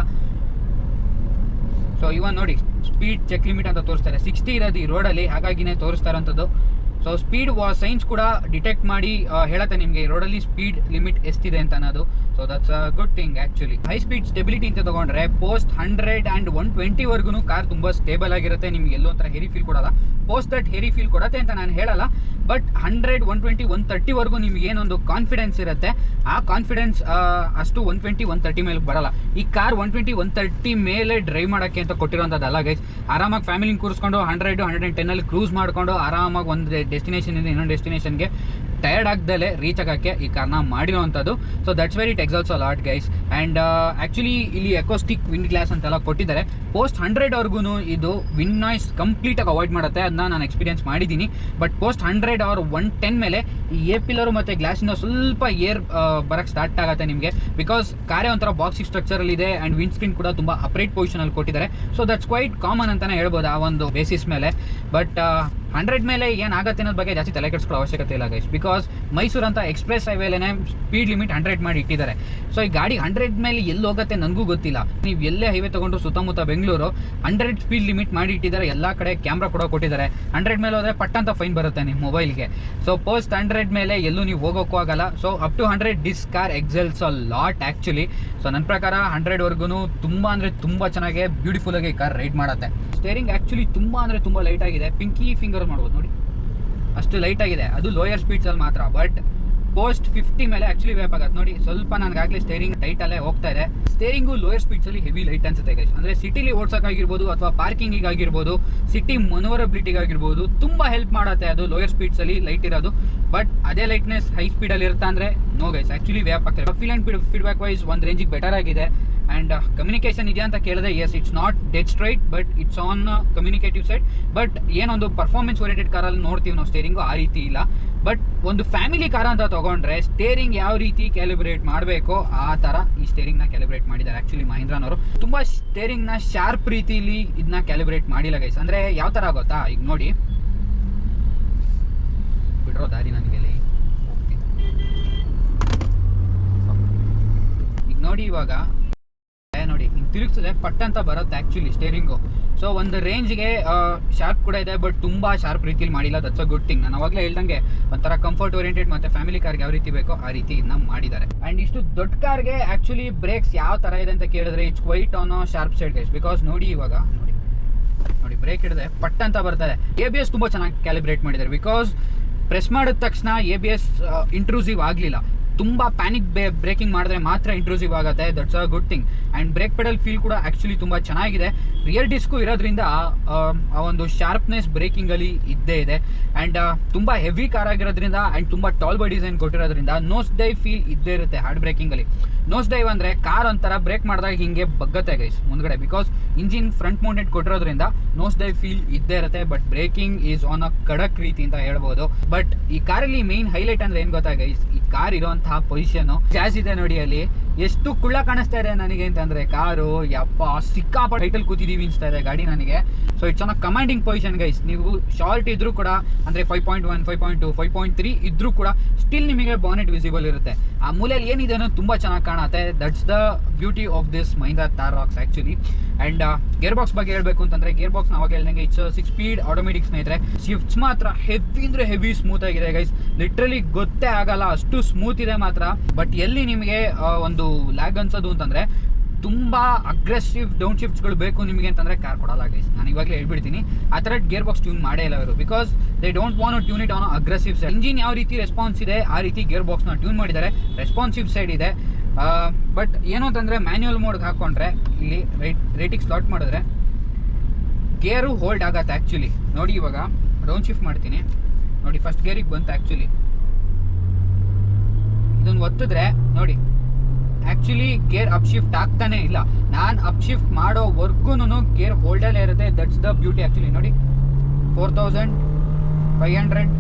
ಸೊ ಇವನ್ ನೋಡಿ ಸ್ಪೀಡ್ ಚೆಕ್ ಲಿಮಿಟ್ ಅಂತ ತೋರಿಸ್ತಾರೆ. ಸಿಕ್ಸ್ಟಿ ಇರೋದು ಈ ರೋಡಲ್ಲಿ ಹಾಗಾಗಿನೇ ತೋರಿಸ್ತಾ ಇರೋಂಥದ್ದು. ಸೊ ಸ್ಪೀಡ್ ವಾ ಸೈನ್ಸ್ ಕೂಡ ಡಿಟೆಕ್ಟ್ ಮಾಡಿ ಹೇಳುತ್ತೆ ನಿಮಗೆ ರೋಡಲ್ಲಿ ಸ್ಪೀಡ್ ಲಿಮಿಟ್ ಎಷ್ಟಿದೆ ಅಂತ ಅನ್ನೋದು. So that's a good thing actually high speed stability ಅಂತ ತಗೊಂಡ್ರೆ ಪೋಸ್ಟ್ ಹಂಡ್ರೆಡ್ ಆ್ಯಂಡ್ ಒನ್ ಟ್ವೆಂಟಿವರೆಗೂ ಕಾರ್ ತುಂಬ ಸ್ಟೇಬಲ್ ಆಗಿರುತ್ತೆ. ನಿಮ್ಗೆ ಎಲ್ಲೋ ಒಂಥರ ಹೆರಿ ಫೀಲ್ ಕೊಡಲ್ಲ. ಪೋಸ್ಟ್ ದಟ್ ಹೆರಿ ಫೀಲ್ ಕೊಡತ್ತೆ ಅಂತ ನಾನು ಹೇಳಲ್ಲ. But hundred, one twenty, one ತರ್ಟಿವರೆಗೂ ನಿಮ್ಗೆ ಏನೊಂದು ಕಾನ್ಫಿಡೆನ್ಸ್ ಇರುತ್ತೆ. ಆ ಕಾನ್ಫಿಡೆನ್ಸ್ ಅಷ್ಟು ಒನ್ ಟ್ವೆಂಟಿ, ಒನ್ ತರ್ಟಿ ಮೇಲೆ ಬರಲ್ಲ. ಈ car one twenty, one thirty ಮೇಲೆ ಡ್ರೈವ್ ಮಾಡೋಕ್ಕೆ ಅಂತ ಕೊಟ್ಟಿರೋಂಥದ್ದಲ್ಲ ಗೈಸ್ ಆರಾಮಾಗಿ ಫ್ಯಾಮಿಲಿ ಕೂರಿಸ್ಕೊಂಡು, ಹಂಡ್ರೆಡ್ ಹಂಡ್ರೆಡ್ ಆ್ಯಂಡ್ ಟೆನ್ನಲ್ಲಿ ಕ್ರೂಸ್ ಮಾಡಿಕೊಂಡು, ಆರಾಮಾಗಿ ಒಂದು ಡೆಸ್ಟಿನೇಷನಿಂದ ಇನ್ನೊಂದು ಡೆಸ್ಟಿನೇಷನ್ಗೆ ಟಯರ್ಡ್ ಆಗ್ದಲೇ ರೀಚ್ ಆಗೋಕ್ಕೆ ಈ ಕಾರ್ನ ಮಾಡಿರೋವಂಥದ್ದು. So that's very it excels lot guys and actually ಇಲ್ಲಿ ಎಕೋಸ್ಟಿಕ್ ವಿಂಡ್ ಗ್ಲಾಸ್ ಅಂತೆಲ್ಲ ಕೊಟ್ಟಿದ್ದಾರೆ. ಪೋಸ್ಟ್ ಹಂಡ್ರೆಡ್ವರೆಗೂ ಇದು ವಿಂಡ್ ನಾಯ್ಸ್ ಕಂಪ್ಲೀಟಾಗಿ ಅವಾಯ್ಡ್ ಮಾಡುತ್ತೆ. ಅದನ್ನ ನಾನು ಎಕ್ಸ್ಪೀರಿಯನ್ಸ್ ಮಾಡಿದ್ದೀನಿ. But post hundred or one ten ಮೇಲೆ ಈ ಎ ಪಿಲ್ಲರು ಮತ್ತು ಗ್ಲಾಸಿಂದ ಸ್ವಲ್ಪ ಏರ್ ಬರೋಕ್ಕೆ ಸ್ಟಾರ್ಟ್ ಆಗುತ್ತೆ ನಿಮಗೆ. ಬಿಕಾಸ್ ಕಾರೇ ಒಂಥರ ಬಾಕ್ಸಿಂಗ್ ಸ್ಟ್ರಕ್ಚರಲ್ಲಿ ಇದೆ ಆ್ಯಂಡ್ ವಿಂಡ್ ಸ್ಕ್ರೀನ್ ಕೂಡ ತುಂಬ ಅಪ್ರೇಟ್ ಪೊಸಿಷನಲ್ಲಿ ಕೊಟ್ಟಿದ್ದಾರೆ. ಸೊ ದಟ್ಸ್ ಕ್ವೈಟ್ ಕಾಮನ್ ಅಂತಲೇ ಹೇಳ್ಬೋದು ಆ ಒಂದು ಬೇಸಿಸ್ ಮೇಲೆ. ಬಟ್ ಹಂಡ್ರೆಡ್ ಮೇಲೆ ಏನಾಗುತ್ತೆ ಅನ್ನೋದ್ರ ಬಗ್ಗೆ ಜಾಸ್ತಿ ತಲೆ ಕೆಡಿಸ್ಕೊಳ್ಳೋ ಅವಶ್ಯಕತೆ ಇಲ್ಲ ಗೈಸ್ ಬಿಕಾಸ್ ಮೈಸೂರು ಅಂತ ಎಕ್ಸ್ಪ್ರೆಸ್ ಹೈವೇಲೇನೆ ಸ್ಪೀಡ್ ಲಿಮಿಟ್ ಹಂಡ್ರೆಡ್ ಮಾಡಿ ಇಟ್ಟಿದ್ದಾರೆ. ಸೊ, ಈ ಗಾಡಿ ಹಂಡ್ರೆಡ್ ಮೇಲೆ ಎಲ್ಲಿ ಹೋಗುತ್ತೆ ನನಗೂ ಗೊತ್ತಿಲ್ಲ. ನೀವು ಎಲ್ಲೇ ಹೈವೇ ತಗೊಂಡು ಸುತ್ತಮುತ್ತ ಬೆಂಗಳೂರು, ಹಂಡ್ರೆಡ್ ಸ್ಪೀಡ್ ಲಿಮಿಟ್ ಮಾಡಿ ಇಟ್ಟಿದ್ದಾರೆ. ಎಲ್ಲ ಕಡೆ ಕ್ಯಾಮ್ರಾ ಕೂಡ ಕೊಟ್ಟಿದ್ದಾರೆ. ಹಂಡ್ರೆಡ್ ಮೇಲೆ ಹೋದರೆ ಪಟ್ ಅಂತ ಫೈನ್ ಬರುತ್ತೆ ನಿಮ್ಮ ಮೊಬೈಲ್ಗೆ. ಸೊ, ಪೋಸ್ಟ್ ಹಂಡ್ರೆಡ್ ಮೇಲೆ ಎಲ್ಲೂ ನೀವು ಹೋಗೋಕ್ಕೂ ಆಗಲ್ಲ. So, up to hundred this car excels a lot actually so, ನನ್ನ ಪ್ರಕಾರ ಹಂಡ್ರೆಡ್ವರೆಗೂ ತುಂಬ ಅಂದರೆ ತುಂಬ ಚೆನ್ನಾಗಿ ಬ್ಯೂಟಿಫುಲ್ ಆಗಿ ಕಾರ್ ರೈಡ್ ಮಾಡುತ್ತೆ. ಸ್ಟೇರಿಂಗ್ ಆ್ಯಕ್ಚುಲಿ ತುಂಬ ಅಂದರೆ ತುಂಬ ಲೈಟ್ ಆಗಿದೆ. ಪಿಂಕಿ ಫಿಂಗರ್ ಮಾಡ್ಬೋದು ನೋಡಿ. ಅಷ್ಟು ಲೈಟ್ ಆಗಿದೆ. ಅದು ಲೋಯರ್ ಸ್ಪೀಡ್ಸಲ್ಲಿ ಮಾತ್ರ. ಬಟ್ ಪೋಸ್ಟ್ ಫಿಫ್ಟಿ ಮೇಲೆ ಆ್ಯಕ್ಚುಲಿ ವೇಪ್ ಆಗುತ್ತೆ. ನೋಡಿ, ಸ್ವಲ್ಪ ನನಗಾಗಲಿ ಸ್ಟೇರಿಂಗ್ ಟೈಟಲ್ಲೇ ಹೋಗ್ತಾ ಇದೆ. ಸ್ಟೇರಿಂಗು ಲೋಯರ್ ಸ್ಪೀಡ್ಸಲ್ಲಿ ಹೆವಿ ಲೈಟ್ ಅನ್ಸುತ್ತೆ ಗೈಸ್ ಅಂದರೆ ಸಿಟಿಲಿ ಓಡ್ಸೋಕ್ಕಾಗಿರ್ಬೋದು ಅಥವಾ ಪಾರ್ಕಿಂಗಿಗೆ ಆಗಿರ್ಬೋದು ಸಿಟಿ ಮನೋರಬಿಲಿಟಿಗಾಗಿರ್ಬೋದು ತುಂಬ ಹೆಲ್ಪ್ ಮಾಡುತ್ತೆ ಅದು ಲೋಯರ್ ಸ್ಪೀಡ್ಸಲ್ಲಿ ಲೈಟ್ ಇರೋದು. ಬಟ್ ಅದೇ ಲೈಟ್ನೆಸ್ ಹೈ ಸ್ಪೀಡಲ್ಲಿ ಇರುತ್ತೆ ಅಂದರೆ ನೋ ಗೈಸ್ ಆ್ಯಕ್ಚುಲಿ ವೇಪ್ ಆಗ್ತದೆ ಫೀಲ್ ಆ್ಯಂಡ್ ಫೀಡ್ಬ್ಯಾಕ್ ವೈಸ್ ಒಂದು ರೇಂಜಿಗೆ ಬೆಟರ್ ಆಗಿದೆ. ಆ್ಯಂಡ್ ಕಮ್ಯುನಿಕೇಷನ್ ಇದೆಯಾ ಅಂತ ಕೇಳಿದ್ರೆ yes it's not dead straight but it's on communicative side but ಏನೊಂದು ಪರ್ಫಾರ್ಮೆನ್ಸ್ ಓರಿಯೆಂಟೆಡ್ ಕಾರಲ್ಲಿ ನೋಡ್ತೀವಿ ನಾವು ಸ್ಟೇರಿಂಗು ಆ ರೀತಿ ಇಲ್ಲ. ಬಟ್ ಒಂದು ಫ್ಯಾಮಿಲಿ ಕಾರ್ ಅಂತ ತಗೊಂಡ್ರೆ ಸ್ಟೇರಿಂಗ್ ಯಾವ ರೀತಿ ಕ್ಯಾಲಿಬ್ರೇಟ್ ಮಾಡಬೇಕೋ ಆ ಥರ ಈ ಸ್ಟೇರಿಂಗ್ನ ಕ್ಯಾಲಿಬ್ರೇಟ್ ಮಾಡಿದ್ದಾರೆ ಆ್ಯಕ್ಚುಲಿ ಮಹೇಂದ್ರನವರು ತುಂಬ ಸ್ಟೇರಿಂಗ್ನ ಶಾರ್ಪ್ ರೀತಿಲಿ ಇದನ್ನ ಕ್ಯಾಲಿಬ್ರೇಟ್ ಮಾಡಿಲ್ಲ ಗೈಸ್ ಅಂದರೆ ಯಾವ ಥರ ಗೊತ್ತಾ? ಈಗ ನೋಡಿ. ಬಿಡ್ರೋ ದಾರಿ ನನಗೆ. ಈಗ ನೋಡಿ ಇವಾಗ. ಹಿಂಗ್ ಪಟ್ ಅಂತ ಬರುತ್ತೆ ಆ್ಯಕ್ಚುಲಿ ಸ್ಟೇರಿಂಗು ಸೊ ಒಂದು ರೇಂಜ್ಗೆ ಶಾರ್ಪ್ ಕೂಡ ಇದೆ ಬಟ್ ತುಂಬ ಶಾರ್ಪ್ ರೀತಿಲಿ ಮಾಡಿಲ್ಲ. ದಟ್ಸ್ ಅ ಗುಡ್ ಥಿಂಗ್ ನಾನು ಅವಾಗಲೇ ಹೇಳ್ದಂಗೆ ಒಂಥರ ಕಂಫರ್ಟ್ ಓರಿಯೆಂಟೆಡ್ ಮತ್ತು ಫ್ಯಾಮಿಲಿ ಕಾರ್ಗೆ ಯಾವ ರೀತಿ ಬೇಕೋ ಆ ರೀತಿ ಇದನ್ನ ಮಾಡಿದ್ದಾರೆ. ಆ್ಯಂಡ್ ಇಷ್ಟು ದೊಡ್ಡ ಕಾರ್ಗೆ ಆ್ಯಕ್ಚುಲಿ ಬ್ರೇಕ್ಸ್ ಯಾವ ಥರ ಇದೆ ಅಂತ ಕೇಳಿದ್ರೆ it's quite on sharp side guys because ನೋಡಿ ಇವಾಗ, ನೋಡಿ ನೋಡಿ ಬ್ರೇಕ್ ಹಿಡಿದ್ರೆ ಪಟ್ ಅಂತ ಬರ್ತದೆ. ಎ ಬಿ ಎಸ್ ತುಂಬ ಚೆನ್ನಾಗಿ ಕ್ಯಾಲಿಬ್ರೇಟ್ ಮಾಡಿದ್ದಾರೆ. ಬಿಕಾಸ್ ಪ್ರೆಸ್ ಮಾಡಿದ ತಕ್ಷಣ ಎ ಬಿ ಎಸ್ ಇಂಟ್ರೂಸಿವ್ ಆಗಲಿಲ್ಲ. ತುಂಬ ಪ್ಯಾನಿಕ್ ಬ್ರೇಕಿಂಗ್ ಮಾಡಿದ್ರೆ ಮಾತ್ರ ಇಂಟ್ರೂಸಿವ್ ಆಗುತ್ತೆ. That's a good thing and brake pedal feel ಕೂಡ ಆ್ಯಕ್ಚುಲಿ ತುಂಬ ಚೆನ್ನಾಗಿದೆ. ರಿಯರ್ ಡಿಸ್ಕು ಇರೋದ್ರಿಂದ, ಆ ಒಂದು ಶಾರ್ಪ್ನೆಸ್ ಬ್ರೇಕಿಂಗಲ್ಲಿ ಇದ್ದೇ ಇದೆ. ಆ್ಯಂಡ್ ತುಂಬ ಹೆವಿ ಕಾರ್ ಆಗಿರೋದ್ರಿಂದ ಆ್ಯಂಡ್ ತುಂಬ ಟಾಲ್ ಬೈ ಡಿಸೈನ್ ಕೊಟ್ಟಿರೋದ್ರಿಂದ ನೋಸ್ ಡೈವ್ ಫೀಲ್ ಇದ್ದೇ ಇರುತ್ತೆ ಹಾರ್ಡ್ ಬ್ರೇಕಿಂಗಲ್ಲಿ ನೋಸ್ ಡೈವ್ ಅಂದರೆ ಕಾರ್ ಒಂಥರ ಬ್ರೇಕ್ ಮಾಡಿದಾಗ ಹಿಂಗೆ ಬಗ್ಗತ್ತೆ ಗೈಸ್ ಮುಂದ್ಗಡೆ. ಬಿಕಾಸ್ ಇಂಜಿನ್ ಫ್ರಂಟ್ ಮೌಂಟೆಡ್ ಕೊಟ್ಟಿರೋದ್ರಿಂದ ನೋಸ್ ಡೈವ್ ಫೀಲ್ ಇದ್ದೇ ಇರುತ್ತೆ but braking is on a ಖಡಕ್ ರೀತಿ ಅಂತ ಹೇಳ್ಬೋದು. ಬಟ್ ಈ ಕಾರಲ್ಲಿ ಮೇನ್ ಹೈಲೈಟ್ ಅಂದರೆ ಏನು ಗೊತ್ತಾ ಗೈಸ್ ಈ ಕಾರ್ ಇರುವಂತಹ ಪೊಸಿಷನ್ ಜಾಸ್ ಇದೆ ನೋಡಿ ಅಲ್ಲಿ. ಎಷ್ಟು ಕುಳ್ಳ ಕಾಣಿಸ್ತಾ ಇದೆ ನನಗೆ ಅಂತಂದ್ರೆ ಕಾರು, ಯಪ್ಪ, ಸಿಕ್ಕಾಪಟ್ಟೆ ಟೈಟಲ್ ಕೂತಿದೀವಿ ಅನಿಸ್ತಾ ಇದೆ ಗಾಡಿ ನನಗೆ. So it's on commanding position guys ನೀವು ಶಾರ್ಟ್ ಇದ್ರೂ ಕೂಡ, ಅಂದ್ರೆ five point one five point two five point three ಇದ್ರೂ ಕೂಡ ಸ್ಟಿಲ್ ನಿಮಗೆ ಬಾನೆಟ್ ವಿಸಿಬಲ್ ಇರುತ್ತೆ. ಆ ಮೂಲೆಯಲ್ಲಿ ಏನಿದೆ ಅನ್ನೋದು ತುಂಬ ಚೆನ್ನಾಗಿ ಕಾಣುತ್ತೆ. That's the beauty of this Mahindra Thar Roxx actually and gear box ಬಗ್ಗೆ ಹೇಳಬೇಕು ಅಂತಂದರೆ ಗೇರ್ ಬಾಕ್ಸ್ ನಾವು ಹೇಳ್ದಂಗೆ ಇಟ್ಸ್ ಸಿಕ್ಸ್ ಸ್ಪೀಡ್ ಆಟೋಮೆಟಿಕ್ ಸ್ನೇಹಿತರೆ. ಶಿಫ್ಟ್ಸ್ ಮಾತ್ರ ಹೆವಿ ಅಂದರೆ ಹೆವಿ ಸ್ಮೂತ್ ಆಗಿದೆ ಗೈಸ್ ಲಿಟ್ರಲಿ ಗೊತ್ತೇ ಆಗಲ್ಲ, ಅಷ್ಟು ಸ್ಮೂತ್ ಇದೆ ಮಾತ್ರ. ಬಟ್ ಎಲ್ಲಿ ನಿಮಗೆ ಒಂದು ಲ್ಯಾಗ್ ಅನ್ಸೋದು ಅಂತಂದ್ರೆ ತುಂಬಾ ಅಗ್ರೆಸಿವ್ ಡೌನ್ ಶಿಫ್ಟ್ಸ್ಗಳು ಬೇಕು ನಿಮಗೆ ಅಂತಂದರೆ ಕಾರ್ ಕೊಡಲ್ಲ ಗೈಸ್ ನಾನು ಇವಾಗಲೇ ಹೇಳ್ಬಿಡ್ತೀನಿ. ಆ ಥರ ಗೇರ್ ಬಾಕ್ಸ್ ಟ್ಯೂನ್ ಮಾಡೇ ಇಲ್ಲ ಅವರು because they don't want tune it on aggressive side engine ಯಾವ ರೀತಿ ರೆಸ್ಪಾನ್ಸ್ ಇದೆ, ಆ ರೀತಿ ಗೇರ್ ಬಾಕ್ಸ್ನ ಟ್ಯೂನ್ ಮಾಡಿದ್ದಾರೆ. ರೆಸ್ಪಾನ್ಸಿವ್ ಸೈಡ್ ಇದೆ. ಬಟ್ ಏನು ಅಂತಂದರೆ ಮ್ಯಾನ್ಯುವಲ್ ಮೋಡ್ಗೆ ಹಾಕೊಂಡ್ರೆ, ಇಲ್ಲಿ ರೈಟ್ ರೇಟಿಂಗ್ ಸ್ಲಾಟ್ ಮಾಡಿದ್ರೆ ಗೇರು ಹೋಲ್ಡ್ ಆಗತ್ತೆ ಆ್ಯಕ್ಚುಲಿ ನೋಡಿ ಇವಾಗ ಡೌನ್ ಶಿಫ್ಟ್ ಮಾಡ್ತೀನಿ. ನೋಡಿ ಫಸ್ಟ್ ಗೇರಿಗೆ ಬಂತು ಆ್ಯಕ್ಚುಲಿ ಇದನ್ನು ಒತ್ತಿದ್ರೆ, ನೋಡಿ. ಆ್ಯಕ್ಚುಲಿ ಗೇರ್ ಅಪ್ ಶಿಫ್ಟ್ ಆಗ್ತಾನೆ ಇಲ್ಲ. ನಾನು ಅಪ್ ಶಿಫ್ಟ್ ಮಾಡೋವರೆಗೂ ಗೇರ್ ಹೋಲ್ಡಲ್ಲೇ ಇರುತ್ತೆ. ದಟ್ಸ್ ದ ಬ್ಯೂಟಿ ಆ್ಯಕ್ಚುಲಿ ನೋಡಿ. Four thousand five hundred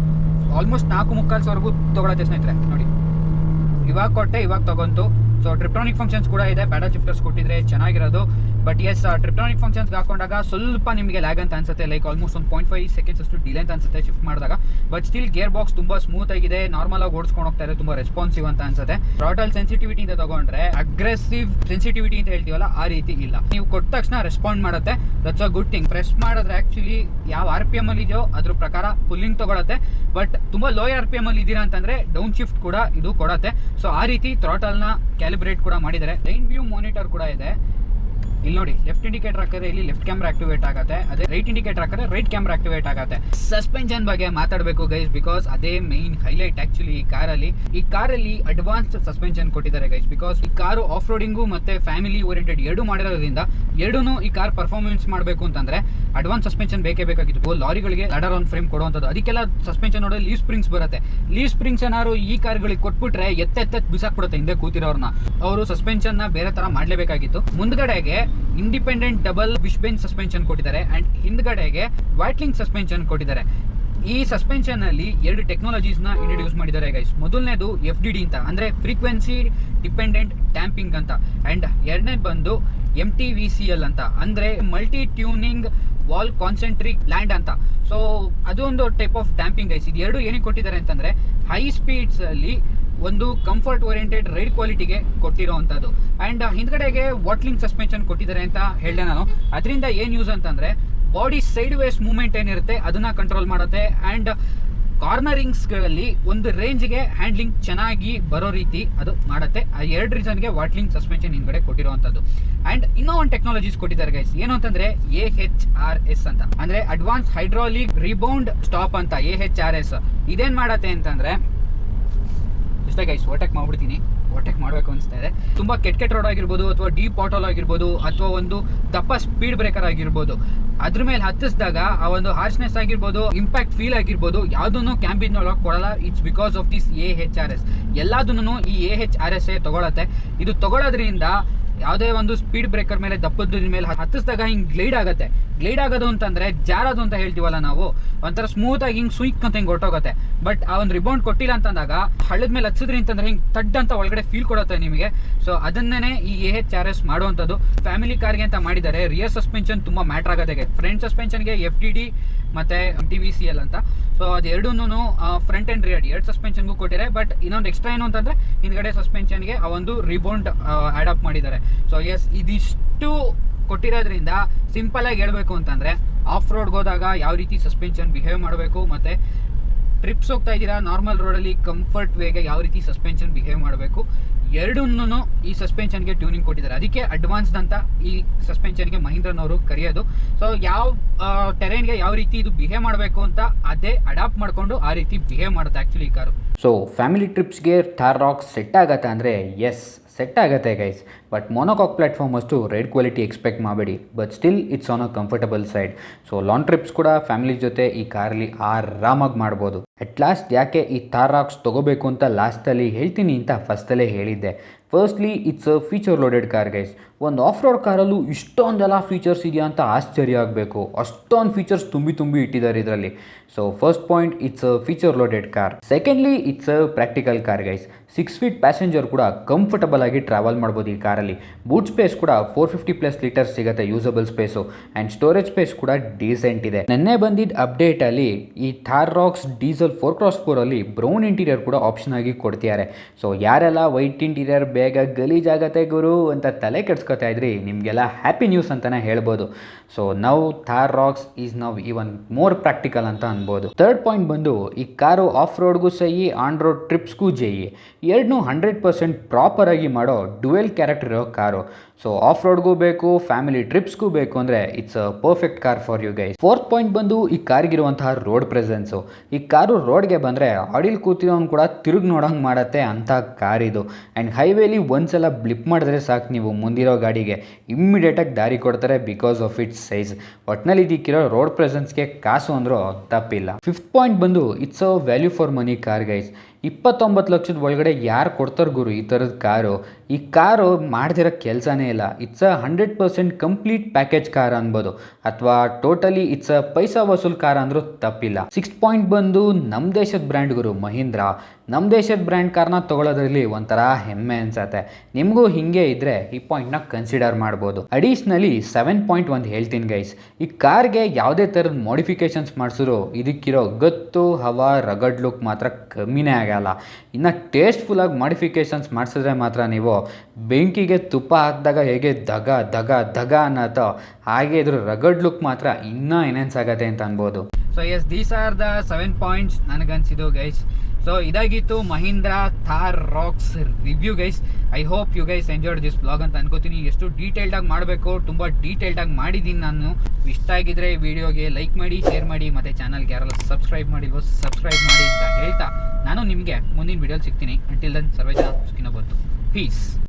almost ನಾಲ್ಕು ಮುಕ್ಕಾಲು ಸಾವಿರಗೂ ತೊಗೊಳತ್ತೆ ಸ್ನೇಹಿತರೆ. ನೋಡಿ. ಇವಾಗ ಕೊಟ್ಟೆ, ಇವಾಗ ತಗೊಂತು. ಸೊ ಟ್ರಿಪ್ಟಾನಿಕ್ ಫಂಕ್ಷನ್ಸ್ ಕೂಡ ಇದೆ. ಪ್ಯಾಡಲ್ ಶಿಫ್ಟರ್ಸ್ ಕೊಟ್ಟಿದ್ರೆ ಚೆನ್ನಾಗಿರೋದು. ಬಟ್ ಎಸ್ ಟ್ರಿಪ್ಟಾನಿಕ್ ಫಂಕ್ಷನ್ಸ್ಗೆ ಹಾಕೊಂಡಾಗ ಸ್ವಲ್ಪ ನಿಮಗೆ ಲ್ಯಾಗ್ ಅಂತ ಅನ್ಸುತ್ತೆ. ಲೈಕ್ ಆಲ್ಮೋಸ್ಟ್ ಒಂದು ಪಾಯಿಂಟ್ ಫೈವ್ ಸೆಕೆಂಡ್ಸ್ ಅಷ್ಟು ಡಿಲೇ ಅಂತ ಅನ್ಸುತ್ತೆ ಶಿಫ್ಟ್ ಮಾಡಿದಾಗ. ಬಟ್ ಸ್ಟಿಲ್ ಗೇರ್ ಬಾಕ್ಸ್ ತುಂಬಾ ಸ್ಮೂತ್ ಆಗಿದೆ. ನಾರ್ಮಲ್ ಆಗಿ ಓಡಿಸ್ಕೊಂಡು ಹೋಗ್ತಾ ಇದೆ ತುಂಬಾ ರೆಸ್ಪಾನ್ಸಿವ್ ಅಂತ ಅನ್ಸುತ್ತೆ. ಥ್ರಾಟಲ್ ಸೆನ್ಸಿಟಿವಿಟಿ ಅಂತ ತಗೊಂಡ್ರೆ ಅಗ್ರೆಸಿವ್ ಸೆನ್ಸಿಟಿವಿಟಿ ಅಂತ ಹೇಳ್ತೀವಲ್ಲ, ಆ ರೀತಿ ಇಲ್ಲ. ನೀವು ಕೊಟ್ಟ ತಕ್ಷಣ ರೆಸ್ಪಾಂಡ್ ಮಾಡುತ್ತೆ. That's a good thing press ಮಾಡಿದ್ರೆ ಆಕ್ಚುಲಿ ಯಾವ ಆರ್ ಪಿ ಎಂ ಅಲ್ಲಿ ಇದೆಯೋ ಅದ್ರ ಪ್ರಕಾರ ಪುಲ್ಲಿಂಗ್ ತಗೊಳತ್ತೆ. ಬಟ್ ತುಂಬಾ ಲೋ ಆರ್ ಪಿ ಎಂ ಅಲ್ಲಿ ಇದ್ದೀರಾ ಅಂತಂದ್ರೆ ಡೌನ್ ಶಿಫ್ಟ್ ಕೂಡ ಇದು ಕೊಡತ್ತೆ. ಸೊ ಆ ರೀತಿ ತ್ರಾಟಲ್ನ ನ ಕ್ಯಾಲಿಬ್ರೇಟ್ ಕೂಡ ಮಾಡಿದ್ದಾರೆ. ಲೈನ್ ವ್ಯೂ ಮಾನಿಟರ್ ಕೂಡ ಇದೆ. ಇಲ್ಲಿ ನೋಡಿ ಲೆಫ್ಟ್ ಇಂಡಿಕೇಟರ್ ಹಾಕಿದ್ರೆ ಇಲ್ಲಿ ಲೆಫ್ಟ್ ಕ್ಯಾಮ್ರಾ ಆಕ್ಟಿವೇಟ್ ಆಗುತ್ತೆ, ಅದೇ ರೈಟ್ ಇಂಡಿಕೇಟರ್ ಹಾಕಿದ್ರೆ ರೈಟ್ ಕ್ಯಾಮ್ರಾ ಆಕ್ಟಿವೇಟ್ ಆಗುತ್ತೆ. ಸಸ್ಪೆನ್ಷನ್ ಬಗ್ಗೆ ಮಾತಾಡಬೇಕು ಗೈಸ್ ಬಿಕಾಸ್ ಅದೇ ಮೈನ್ ಹೈಲೈಟ್ ಆಕ್ಚುಲಿ ಈ ಕಾರಲ್ಲಿ. ಈ ಕಾರಲ್ಲಿ ಅಡ್ವಾನ್ಸ್ಡ್ ಸಸ್ಪೆನ್ಷನ್ ಕೊಟ್ಟಿದ್ದಾರೆ ಗೈಸ್ ಬಿಕಾಸ್ ಈ ಕಾರು ಆಫ್ ರೋಡಿಂಗು ಮತ್ತೆ ಫ್ಯಾಮಿಲಿ ಓರಿಯೆಂಟೆಡ್ ಎರಡು ಮಾಡಿರೋದ್ರಿಂದ ಎರಡೂ ಈ ಕಾರ್ ಪರ್ಫಾರ್ಮೆನ್ಸ್ ಮಾಡಬೇಕು ಅಂತಂದ್ರೆ ಅಡ್ವಾನ್ಸ್ ಸಸ್ಪೆನ್ಷನ್ ಬೇಕೇ ಬೇಕಾಗಿತ್ತು. ಲಾರಿಗಳಿಗೆ ಲಡರ್ ಆನ್ ಫ್ರೇಮ್ ಕೊಡುವಂಥದ್ದು. ಅದಕ್ಕೆಲ್ಲ ಸಸ್ಪೆನ್ಷನ್ ನೋಡಿ ಲೀವ್ ಸ್ಪ್ರಿಂಗ್ಸ್ ಬರುತ್ತೆ. ಲೀವ್ ಸ್ಪ್ರಿಂಗ್ಸ್ ಏನಾದ್ರು ಈ ಕಾರ್ಗಳಿಗೆ ಕೊಟ್ಬಿಟ್ರೆ ಎತ್ತೆತ್ತೆತ್ ಬಿಸಾಕ್ಬಿಡುತ್ತೆ ಹಿಂದೆ ಕೂತಿರೋರ್ನ. ಅವರು ಸಸ್ಪೆನ್ಷನ್ನ ಬೇರೆ ತರ ಮಾಡಲೇಬೇಕಾಗಿತ್ತು. ಮುಂದ್ಗಡೆಗೆ ಇಂಡಿಪೆಂಡೆಂಟ್ ಡಬಲ್ ವಿಶ್ ಸಸ್ಪೆನ್ಷನ್ ಕೊಟ್ಟಿದ್ದಾರೆ ಅಂಡ್ ಹಿಂದ್ಗಡೆಗೆ ವೈಟ್ಲಿಂಗ್ ಸಸ್ಪೆನ್ಷನ್ ಕೊಟ್ಟಿದ್ದಾರೆ. ಈ ಸಸ್ಪೆನ್ಷನ್ ಅಲ್ಲಿ ಎರಡು ಟೆಕ್ನಾಲಜೀಸ್ನ ಇಂಟ್ರೊಡ್ಯೂಸ್ ಮಾಡಿದ್ದಾರೆ ಗೈಸ್ ಮೊದಲನೇದು ಎಫ್ ಡಿ ಡಿ ಅಂತ. ಅಂದ್ರೆ ಫ್ರೀಕ್ವೆನ್ಸಿ ಡಿಪೆಂಡೆಂಟ್ ಟ್ಯಾಂಪಿಂಗ್ ಅಂತ. ಅಂಡ್ ಎರಡನೇದು ಬಂದು M T V C L ಅಂತ. ಅಂದ್ರೆ multi tuning valve concentric land ಅಂತ. ಸೊ ಅದೊಂದು ಟೈಪ್ ಆಫ್ ಡ್ಯಾಂಪಿಂಗ್ ಐಸ್ ಇದು ಎರಡು ಏನಕ್ಕೆ ಕೊಟ್ಟಿದ್ದಾರೆ ಅಂತಂದ್ರೆ ಹೈ ಸ್ಪೀಡ್ಸ್ ಅಲ್ಲಿ ಒಂದು ಕಂಫರ್ಟ್ ಓರಿಯೆಂಟೆಡ್ ರೈಡ್ ಕ್ವಾಲಿಟಿಗೆ ಕೊಟ್ಟಿರೋವಂಥದ್ದು. ಆ್ಯಂಡ್ ಹಿಂದ್ಗಡೆಗೆ ವಾಟ್ಲಿಂಗ್ ಸಸ್ಪೆನ್ಷನ್ ಕೊಟ್ಟಿದ್ದಾರೆ ಅಂತ ಹೇಳಿದೆ ನಾನು. ಅದರಿಂದ ಏನು ಯೂಸ್ ಅಂತಂದರೆ ಬಾಡಿ ಸೈಡ್ ವೇಸ್ ಮೂವ್ಮೆಂಟ್ ಏನಿರುತ್ತೆ, ಅದನ್ನ ಕಂಟ್ರೋಲ್ ಮಾಡುತ್ತೆ. ಆ್ಯಂಡ್ ಕಾರ್ನರಿಂಗ್ಸ್ಗಳಲ್ಲಿ ಒಂದು ರೇಂಜ್ಗೆ ಹ್ಯಾಂಡ್ಲಿಂಗ್ ಚೆನ್ನಾಗಿ ಬರೋ ರೀತಿ ಅದು ಮಾಡುತ್ತೆ. ಆ ಎರಡು ರೀಸನ್ಗೆ ವಾಟ್ಲಿಂಗ್ ಸಸ್ಪೆನ್ಷನ್ ಹಿಂದ್ಗಡೆ ಕೊಟ್ಟಿರುವಂಥದ್ದು. ಆ್ಯಂಡ್ ಇನ್ನೂ ಒಂದು ಟೆಕ್ನಾಲಜೀಸ್ ಕೊಟ್ಟಿದ್ದಾರೆ ಗೈಸ್ ಏನು ಅಂತಂದ್ರೆ ಎ ಹೆಚ್ ಆರ್ ಎಸ್ ಅಂತ. ಅಂದ್ರೆ ಅಡ್ವಾನ್ಸ್ ಹೈಡ್ರಾಲಿಕ್ ರಿಬೌಂಡ್ ಸ್ಟಾಪ್ ಅಂತ ಎ ಹೆಚ್ ಆರ್ ಎಸ್. ಇದೇನು ಮಾಡತ್ತೆ ಅಂತಂದ್ರೆ ಇಷ್ಟೇ ಗೈಸ್ ಓಟೆಕ್ ಮಾಡ್ಬಿಡ್ತೀನಿ. ಓಟೆಕ್ ಮಾಡಬೇಕು ಅನಿಸ್ತಾ ಇದೆ. ತುಂಬಾ ಕೆಟ್ಟ ಕೆಟ್ಟ ರೋಡ್ ಆಗಿರ್ಬೋದು ಅಥವಾ ಡೀಪ್ ಆಟೋಲ್ ಆಗಿರ್ಬೋದು ಅಥವಾ ಒಂದು ದಪ್ಪ ಸ್ಪೀಡ್ ಬ್ರೇಕರ್ ಆಗಿರ್ಬೋದು. ಅದ್ರ ಮೇಲೆ ಹತ್ತಿಸಿದಾಗ ಆ ಒಂದು ಹಾರ್ಶ್ನೆಸ್ ಆಗಿರ್ಬೋದು ಇಂಪ್ಯಾಕ್ಟ್ ಫೀಲ್ ಆಗಿರ್ಬೋದು, ಯಾವುದನ್ನು ಕ್ಯಾಂಬಿನ್ ಒಳಗೆ ಕೊಡಲ್ಲ. It's because of this A H R S ಎಲ್ಲದನ್ನು ಈ ಎ ಹೆಚ್ ಆರ್ ಎಸ್ ಎ ತಗೊಳತ್ತೆ. ಇದು ತಗೊಳ್ಳೋದ್ರಿಂದ ಯಾವುದೇ ಒಂದು ಸ್ಪೀಡ್ ಬ್ರೇಕರ್ ಮೇಲೆ ದಪ್ಪದ ಮೇಲೆ ಹತ್ತಿಸಿದಾಗ ಹಿಂಗೆ ಗ್ಲೈಡ್ ಆಗುತ್ತೆ. ಗ್ಲೈಡ್ ಆಗೋದು ಅಂತಂದರೆ ಜಾರದು ಅಂತ ಹೇಳ್ತೀವಲ್ಲ ನಾವು, ಒಂಥರ ಸ್ಮೂತಾಗಿ ಹಿಂಗ್ ಸುಯ್ಕ್ ಅಂತ ಹಿಂಗೆ ಹೊರಟೋಗುತ್ತೆ. ಬಟ್ ಆ ಒಂದು ರಿಬೌಂಡ್ ಕೊಟ್ಟಿಲ್ಲ ಅಂತಂದಾಗ, ಹಳ್ಳದ ಮೇಲೆ ಹಚ್ಚಿದ್ರಿ ಅಂತಂದ್ರೆ ಹಿಂಗೆ ತಡ್ ಅಂತ ಒಳಗಡೆ ಫೀಲ್ ಕೊಡುತ್ತೆ ನಿಮಗೆ. ಸೊ ಅದನ್ನೇ ಈ ಎ ಎಚ್ ಆರ್ ಎಸ್ ಮಾಡುವಂಥದ್ದು. ಫ್ಯಾಮಿಲಿ ಕಾರ್ಗೆ ಅಂತ ಮಾಡಿದ್ದಾರೆ ರಿಯರ್ ಸಸ್ಪೆನ್ಷನ್ ತುಂಬ ಮ್ಯಾಟರ್ ಆಗುತ್ತೆ ಫ್ರಂಟ್ ಸಸ್ಪೆನ್ಷನ್ಗೆ ಎಫ್ ಟಿ ಡಿ ಮತ್ತೆ ಟಿ ವಿ ಸಿ ಎಲ್ ಅಂತ. ಸೊ ಅದು ಎರಡೂ ಫ್ರಂಟ್ ಆ್ಯಂಡ್ ರಿಯರ್ ಎರಡು ಸಸ್ಪೆನ್ಷನ್ಗೂ ಕೊಟ್ಟಿದ್ದಾರೆ ಬಟ್ ಇನ್ನೊಂದು ಎಕ್ಸ್ಟ್ರಾ ಏನು ಅಂತಂದ್ರೆ, ಹಿಂದ್ಗಡೆ ಸಸ್ಪೆನ್ಷನ್ಗೆ ಆ ಒಂದು ರಿಬೌಂಡ್ ಅಡಾಪ್ಟ್ ಮಾಡಿದ್ದಾರೆ. ಸೊ ಎಸ್ ಇದಿಷ್ಟು ಕೊಟ್ಟಿರೋದ್ರಿಂದ ಸಿಂಪಲ್ ಆಗಿ ಅಂತಂದರೆ ಅಂತಂದ್ರೆ ಆಫ್ ರೋಡ್ಗೆ ಹೋದಾಗ ಯಾವ ರೀತಿ ಸಸ್ಪೆನ್ಷನ್ ಬಿಹೇವ್ ಮಾಡಬೇಕು ಮತ್ತೆ ಟ್ರಿಪ್ಸ್ ಹೋಗ್ತಾ ಇದ್ದೀರಾ ನಾರ್ಮಲ್ ರೋಡಲ್ಲಿ ಕಂಫರ್ಟ್ ವೇಗೆ ಯಾವ ರೀತಿ ಸಸ್ಪೆನ್ಷನ್ ಬಿಹೇವ್ ಮಾಡಬೇಕು, ಎರಡನ್ನೂ ಈ ಸಸ್ಪೆನ್ಷನ್ಗೆ ಟ್ಯೂನಿಂಗ್ ಕೊಟ್ಟಿದ್ದಾರೆ. ಅದಕ್ಕೆ ಅಡ್ವಾನ್ಸ್ಡ್ ಅಂತ ಈ ಸಸ್ಪೆನ್ಷನ್ಗೆ ಮಹೀಂದ್ರನವರು ಕರೆಯೋದು. ಸೊ ಯಾವ ಟೆರೈನ್ಗೆ ಯಾವ ರೀತಿ ಇದು ಬಿಹೇವ್ ಮಾಡಬೇಕು ಅಂತ ಅದೇ ಅಡಾಪ್ಟ್ ಮಾಡಿಕೊಂಡು ಆ ರೀತಿ ಬಿಹೇವ್ ಮಾಡುತ್ತೆ ಆ್ಯಕ್ಚುಲಿ ಈ ಕಾರು. ಸೊ ಫ್ಯಾಮಿಲಿ ಟ್ರಿಪ್ಸ್ಗೆ ಥಾರ್ ರಾಕ್ ಸೆಟ್ ಆಗತ್ತೆ ಅಂದರೆ ಎಸ್ ಸೆಟ್ ಆಗುತ್ತೆ ಗೈಸ್ ಬಟ್ ಮೊನೋಕಾಕ್ ಪ್ಲಾಟ್ಫಾರ್ಮ್ ಅಷ್ಟು ರೈಡ್ ಕ್ವಾಲಿಟಿ ಎಕ್ಸ್ಪೆಕ್ಟ್ ಮಾಡಬೇಡಿ. But still it's on a comfortable side so long trips ಕೂಡ ಫ್ಯಾಮಿಲಿ ಜೊತೆ ಈ ಕಾರಲ್ಲಿ ಆರಾಮಾಗಿ ಮಾಡ್ಬೋದು. ಅಟ್ ಲಾಸ್ಟ್ ಯಾಕೆ ಈ ತಾರಾಕ್ಸ್ ತೊಗೋಬೇಕು ಅಂತ ಲಾಸ್ಟಲ್ಲಿ ಹೇಳ್ತೀನಿ ಅಂತ ಫಸ್ಟಲ್ಲೇ ಹೇಳಿದ್ದೆ. Firstly it's a feature loaded car guys ಒಂದು ಆಫ್ ರೋಡ್ ಕಾರಲ್ಲೂ ಇಷ್ಟೊಂದೆಲ್ಲ ಫೀಚರ್ಸ್ ಇದೆಯಾ ಅಂತ ಆಶ್ಚರ್ಯ ಆಗಬೇಕು. ಅಷ್ಟೊಂದು ಫೀಚರ್ಸ್ ತುಂಬಿ ತುಂಬಿ ಇಟ್ಟಿದ್ದಾರೆ ಇದರಲ್ಲಿ. So first point it's a feature loaded car secondly it's a practical car guys six feet passenger ಕೂಡ ಕಂಫರ್ಟಬಲ್ ಆಗಿ ಟ್ರಾವೆಲ್ ಮಾಡ್ಬೋದು ಈ ಕಾರಲ್ಲಿ. ಬೂಟ್ ಸ್ಪೇಸ್ ಕೂಡ ಫೋರ್ ಫಿಫ್ಟಿ ಪ್ಲಸ್ ಲೀಟರ್ ಸಿಗುತ್ತೆ usable space and storage space ಕೂಡ ಡೀಸೆಂಟ್ ಇದೆ. ನೆನ್ನೆ ಬಂದಿದ್ದ ಅಪ್ಡೇಟಲ್ಲಿ ಈ Thar Roxx diesel four cross ಫೋರಲ್ಲಿ brown interior ಕೂಡ ಆಪ್ಷನ್ ಆಗಿ ಕೊಡ್ತಿದ್ದಾರೆ. ಸೊ ಯಾರೆಲ್ಲ ವೈಟ್ ಇಂಟೀರಿಯರ್ ಬೇಗ ಗಲೀಜಾಗತ್ತೆ ಗುರು ಅಂತ ತಲೆ ಕೆಡ್ಸ್ಕೊತಾ ಇದ್ರಿ ನಿಮಗೆಲ್ಲ ಹ್ಯಾಪಿ ನ್ಯೂಸ್ ಅಂತಲೇ ಹೇಳ್ಬೋದು. So now Thar Roxx is now even more practical ಅಂತ ಅನ್ಬೋದು. ಥರ್ಡ್ ಪಾಯಿಂಟ್ ಬಂದು, ಈ ಕಾರು ಆಫ್ ರೋಡ್ಗೂ ಸಹಿ ಆನ್ ರೋಡ್ ಟ್ರಿಪ್ಸ್ಗೂ ಜೈ ಎರಡನ್ನೂ ಹಂಡ್ರೆಡ್ ಪರ್ಸೆಂಟ್ ಪ್ರಾಪರಾಗಿ ಮಾಡೋ ಡುವೆಲ್ ಕ್ಯಾರೆಕ್ಟರ್ ಇರೋ ಕಾರು. ಸೊ ಆಫ್ ರೋಡ್ಗೂ ಬೇಕು ಫ್ಯಾಮಿಲಿ ಟ್ರಿಪ್ಸ್ಗೂ ಬೇಕು ಅಂದರೆ it's a perfect car for you guys fourth point ಬಂದು, ಈ ಕಾರ್ಗಿರುವಂತಹ ರೋಡ್ ಪ್ರೆಸೆನ್ಸು ಈ ಕಾರು ರೋಡ್ಗೆ ಬಂದರೆ ಆಡಿಲ್ ಕೂತಿರೋನು ಕೂಡ ತಿರುಗಿ ನೋಡೋಂಗೆ ಮಾಡತ್ತೆ ಅಂಥ ಕಾರ್ ಇದು. ಆ್ಯಂಡ್ ಹೈವೇಲಿ ಒಂದ್ಸಲ ಬ್ಲಿಪ್ ಮಾಡಿದ್ರೆ ಸಾಕು ನೀವು ಮುಂದಿರೋ ಗಾಡಿಗೆ ಇಮ್ಮಿಡಿಯೇಟಾಗಿ ದಾರಿ ಕೊಡ್ತಾರೆ ಬಿಕಾಸ್ ಆಫ್ ಇಟ್ಸ್ ಸೈಜ್ ಒಟ್ನಲ್ಲಿ ಇದಕ್ಕಿರೋ ರೋಡ್ ಪ್ರೆಸೆನ್ಸ್ಗೆ ಕಾಸು ಅಂದರೂ ತಪ್ಪಿಲ್ಲ. ಫಿಫ್ತ್ ಪಾಯಿಂಟ್ ಬಂದು it's a value for money car guys ಇಪ್ಪತ್ತೊಂಬತ್ತು ಲಕ್ಷದ ಒಳಗಡೆ ಯಾರು ಕೊಡ್ತಾರೆ ಗುರು ಈ ಥರದ ಕಾರು? ಈ ಕಾರು ಮಾಡ್ದಿರೋ ಕೆಲಸನೇ ಇಲ್ಲ. It's a hundred percent complete package car ಅನ್ಬೋದು. ಅಥವಾ totally it's a paisa vasool car ಅಂದರೂ ತಪ್ಪಿಲ್ಲ. ಸಿಕ್ಸ್ ಪಾಯಿಂಟ್ ಬಂದು ನಮ್ಮ ದೇಶದ ಬ್ರ್ಯಾಂಡ್ ಗುರು ಮಹೀಂದ್ರ. ನಮ್ಮ ದೇಶದ ಬ್ರ್ಯಾಂಡ್ ಕಾರ್ನ ತೊಗೊಳೋದ್ರಲ್ಲಿ ಒಂಥರ ಹೆಮ್ಮೆ ಅನ್ಸತ್ತೆ. ನಿಮಗೂ ಹಿಂಗೆ ಇದ್ದರೆ ಈ ಪಾಯಿಂಟ್ನ ಕನ್ಸಿಡರ್ ಮಾಡ್ಬೋದು. ಅಡಿಷ್ನಲಿ ಸೆವೆನ್ ಪಾಯಿಂಟ್ ಒಂದು ಹೇಳ್ತೀನಿ ಗೈಸ್ ಈ ಕಾರ್ಗೆ ಯಾವುದೇ ಥರದ ಮಾಡಿಫಿಕೇಶನ್ಸ್ ಮಾಡಿಸಿದ್ರು ಇದಕ್ಕಿರೋ ಗತ್ತು, ಹವಾ ರಗಡ್ ಲುಕ್ ಮಾತ್ರ ಕಮ್ಮಿನೇ ಆಗಲ್ಲ ಇನ್ನು ಟೇಸ್ಟ್ಫುಲ್ಲಾಗಿ ಮಾಡಿಫಿಕೇಶನ್ಸ್ ಮಾಡಿಸಿದ್ರೆ ಮಾತ್ರ ನೀವು ಬೆಂಕಿಗೆ ತುಪ್ಪ ಹಾಕಿದಾಗ ಹೇಗೆ ದಗ ದಗ ದಗ ಅನ್ನೋದು ಹಾಗೆ ಇದ್ರ ರಗಡ್ ಲುಕ್ ಮಾತ್ರ ಇನ್ನೂ ಎನೆನ್ಸ್ ಆಗುತ್ತೆ ಅಂತ ಅನ್ಬೋದು. So yes these are the seven points ನನಗನ್ಸಿದ್ದು guys so ಇದಾಗಿತ್ತು Mahindra Thar Roxx review guys. I hope you guys enjoyed this blog ಅಂತ ಅನ್ಕೋತೀನಿ. ಎಷ್ಟು ಡೀಟೇಲ್ಡಾಗಿ ಮಾಡಬೇಕು, ತುಂಬ ಡೀಟೇಲ್ಡಾಗಿ ಮಾಡಿದ್ದೀನಿ ನಾನು. ಇಷ್ಟ ಆಗಿದ್ರೆ ವಿಡಿಯೋಗೆ ಲೈಕ್ ಮಾಡಿ ಶೇರ್ ಮಾಡಿ, ಮತ್ತು ಚಾನಲ್ಗೆ ಯಾರೆಲ್ಲ ಸಬ್ಸ್ಕ್ರೈಬ್ ಮಾಡಿಲ್ವೋ ಸಬ್ಸ್ಕ್ರೈಬ್ ಮಾಡಿ ಅಂತ ಹೇಳ್ತಾ ನಾನು ನಿಮಗೆ ಮುಂದಿನ ವಿಡಿಯೋಲಿ ಸಿಗ್ತೀನಿ. ಅಂಟಿಲ್ ದನ್ ಸರ್ವೇಜನ ಸುಖಿನ ಬಂತು. ಪೀಸ್